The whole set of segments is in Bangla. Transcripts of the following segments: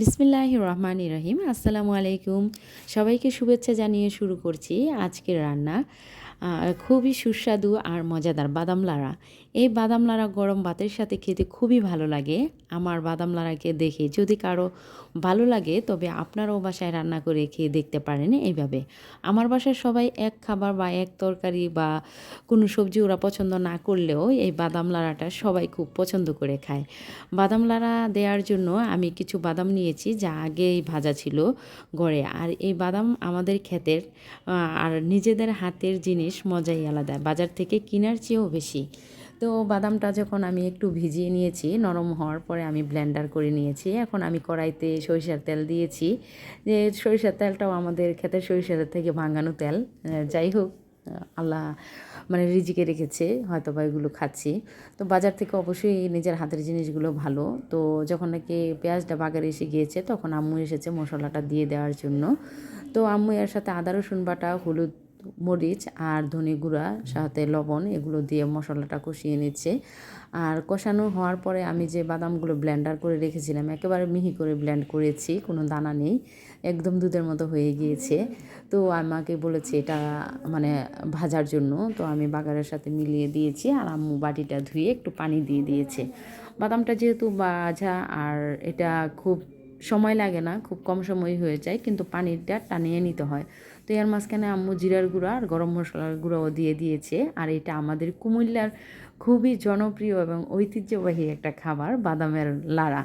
বিসমিল্লাহ রহমান রহিম। আসসালামু আলাইকুম। সবাইকে শুভেচ্ছা জানিয়ে শুরু করছি আজকের রান্না। খুবই সুস্বাদু আর মজাদার বাদাম লাড়া। এই বাদাম লাড়া গরম ভাতের সাথে খেতে খুবই ভালো লাগে। আমার বাদাম লাড়াকে দেখে যদি কারও ভালো লাগে, তবে আপনারাও বাসায় রান্না করে খেয়ে দেখতে পারেন এইভাবে। আমার বাসায় সবাই এক খাবার বা এক তরকারি বা কোনো সবজি ওরা পছন্দ না করলেও এই বাদাম লাড়াটা সবাই খুব পছন্দ করে খায়। বাদাম লাড়া দেওয়ার জন্য আমি কিছু বাদাম নিয়েছি যা আগেই ভাজা ছিল গড়ে আর এই বাদাম আমাদের ক্ষেতের আর নিজেদের হাতের জিনিস মজাই আলাদা। বাজার থেকে কেনার চেয়েও বেশি। তো বাদামটা যখন আমি একটু ভিজিয়ে নিয়েছি, নরম হওয়ার পরে আমি ব্লেন্ডার করে নিয়েছি। এখন আমি কড়াইতে সরিষার তেল দিয়েছি। যে সরিষার তেলটাও আমাদের ক্ষেতের সরিষার থেকে ভাঙানো তেল। যাই হোক আল্লাহ মানে রিজিকে রেখেছে হয়তো বা এগুলো খাচ্ছি। তো বাজার থেকে অবশ্যই নিজের হাতের জিনিসগুলো ভালো। তো যখন নাকি পেঁয়াজটা বাগারে এসে গিয়েছে, তখন আম্মু এসেছে মশলাটা দিয়ে দেওয়ার জন্য। তো আম্মু এর সাথে আদা, রসুন বাটা, হলুদ মরিচ আর ধনে গুঁড়া, সাথে লবণ, এগুলো দিয়ে মশলাটা কষিয়ে নিচ্ছে। আর কষানো হওয়ার পরে আমি যে বাদামগুলো ব্লেন্ডার করে রেখেছিলাম, একেবারে মিহি করে ব্লেন্ড করেছি, কোনো দানা নেই, একদম দুধের মতো হয়ে গিয়েছে। তো আমাকে বলেছে এটা মানে ভাজার জন্য, তো আমি বাগারের সাথে মিলিয়ে দিয়েছি আর আম্মু বাটিটা ধুয়ে একটু পানি দিয়ে দিয়েছে। বাদামটা যেহেতু ভাজা আর এটা খুব সময় লাগে না, খুব কম সময় হয়ে যায়, কিন্তু পানিটা টানিয়ে নিতে হয়। তো এর মাঝখানে আম্মু জিরার গুঁড়া আর গরম মশলার গুঁড়াও দিয়ে দিয়েছে, আর এটা আমাদের কুমিল্লার খুবই জনপ্রিয় এবং ঐতিহ্যবাহী একটা খাবার, বাদামের লাড়া।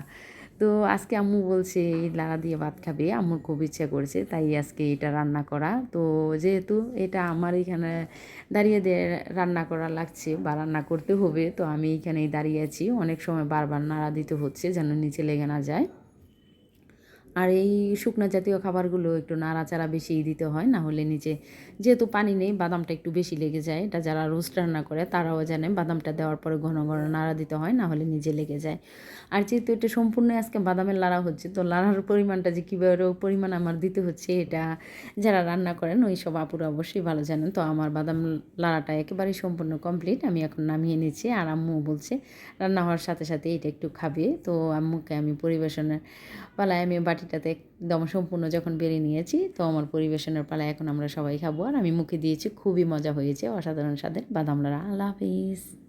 তো আজকে আম্মু বলছে, এই লাড়া দিয়ে ভাত খাবে। আম্মুর খুব ইচ্ছা করছে, তাই আজকে এটা রান্না করা। তো যেহেতু এটা আমার এখানে দাঁড়িয়ে দিয়ে রান্না করা লাগছে বা রান্না করতে হবে, তো আমি এখানেই দাঁড়িয়ে আছি। অনেক সময় বারবার নাড়া দিতে হচ্ছে, যেন নিচে লেগে না যায়। আর এই শুকনো জাতীয় খাবারগুলো একটু নাড়াচাড়া বেশি দিতে হয়, না হলে নিচে যেহেতু পানি নেই, বাদামটা একটু বেশি লেগে যায়। এটা যারা রোস্ট রান্না করে, তারাও জানে বাদামটা দেওয়ার পরে ঘন ঘন নাড়া দিতে হয়, না হলে নিজে লেগে যায়। আর যেহেতু এটা সম্পূর্ণ আজকে বাদামের লাড়া হচ্ছে, তো লাড়ার পরিমাণটা যে কীভাবে পরিমাণ আমার দিতে হচ্ছে, এটা যারা রান্না করেন, ওই সব আপুরা অবশ্যই ভালো জানেন। তো আমার বাদাম লাড়াটা একেবারেই সম্পূর্ণ কমপ্লিট, আমি এখন নামিয়ে নিচ্ছি। আর আম্মু বলছে, রান্না হওয়ার সাথে সাথে এটা একটু খাবে। তো আম্মুকে আমি পরিবেশনের পালায় আমি বাটিটাতে একদম সম্পূর্ণ যখন বেরিয়ে নিয়েছি, তো আমার পরিবেশনের পালা এখন আমরা সবাই খাব। আর আমি মুখে দিয়েছি, খুবই মজা হয়েছে। অসাধারণ স্বাদের বাদাম লাড়া। আল্লাহ হাফিজ।